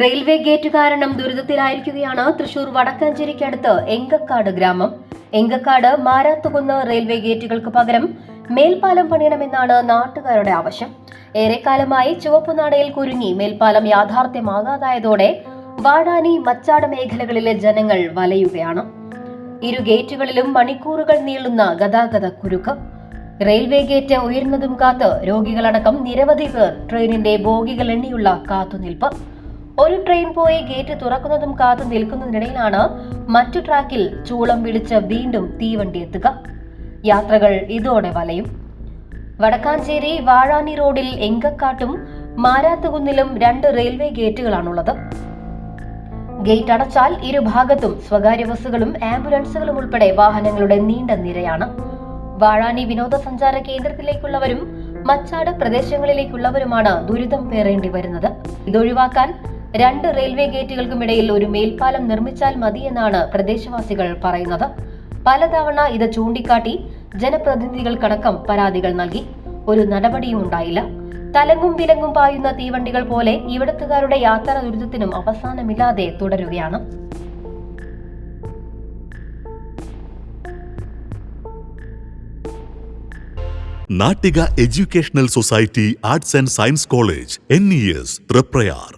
Railway gate കാരണം ദുരിതത്തിലായിരിക്കുകയാണ് തൃശൂർ വടക്കാഞ്ചേരിക്കടുത്ത് എങ്കക്കാട് ഗ്രാമം. Enkakkad Marathukunnu railway ഗേറ്റുകൾക്ക് പകരം മേൽപ്പാലം പണിയണമെന്നാണ് നാട്ടുകാരുടെ ആവശ്യം. ഏറെക്കാലമായി ചുവപ്പുനാടയിൽ കുരുങ്ങി മേൽപ്പാലം യാഥാർത്ഥ്യമാകാതായതോടെ വാടാനി മച്ചാട് മേഖലകളിലെ ജനങ്ങൾ വലയുകയാണ്. ഇരു ഗേറ്റുകളിലും മണിക്കൂറുകൾ നീളുന്ന ഗതാഗത കുരുക്ക്. റെയിൽവേ ഗേറ്റ് ഉയർന്നതും കാത്ത് രോഗികളടക്കം നിരവധി പേർ ട്രെയിനിന്റെ ബോഗികൾ എണ്ണിയുള്ള കാത്തുനിൽപ്പ്. ഒരു ട്രെയിൻ പോയി ഗേറ്റ് തുറക്കുന്നതും കാത്തു നിൽക്കുന്നതിനിടയിലാണ് മറ്റു ട്രാക്കിൽ ചൂളം പിടിച്ച് വീണ്ടും തീവണ്ടി എത്തുക. യാത്രകൾ ഇതോടെ വലയും. വടക്കാഞ്ചേരി വാഴാനി റോഡിൽ എങ്കക്കാട്ടും മാരാത്തുകുന്നിലും രണ്ട് റെയിൽവേ ഗേറ്റുകളാണുള്ളത്. ഗേറ്റ് അടച്ചാൽ ഇരുഭാഗത്തും സ്വകാര്യ ബസ്സുകളും ആംബുലൻസുകളും ഉൾപ്പെടെ വാഹനങ്ങളുടെ നീണ്ട നിരയാണ്. വാഴാനി വിനോദസഞ്ചാര കേന്ദ്രത്തിലേക്കുള്ളവരും മച്ചാട് പ്രദേശങ്ങളിലേക്കുള്ളവരുമാണ് ദുരിതം പേറേണ്ടി വരുന്നത്. ഇതൊഴിവാക്കാൻ രണ്ട് റെയിൽവേ ഗേറ്റുകൾക്കുമിടയിൽ ഒരു മേൽപ്പാലം നിർമ്മിച്ചാൽ മതിയെന്നാണ് പ്രദേശവാസികൾ പറയുന്നത്. പലതവണ ഇത് ചൂണ്ടിക്കാട്ടി ജനപ്രതിനിധികൾക്കടക്കം പരാതികൾ നൽകി. ഒരു നടപടിയും ഉണ്ടായില്ല. തലങ്ങും വിലങ്ങും പായുന്ന തീവണ്ടികൾ പോലെ ഇവിടത്തുകാരുടെ യാത്രാ ദുരിതത്തിനും അവസാനമില്ലാതെ തുടരുകയാണ്. Nattika educational society arts and science college N E S Thriprayar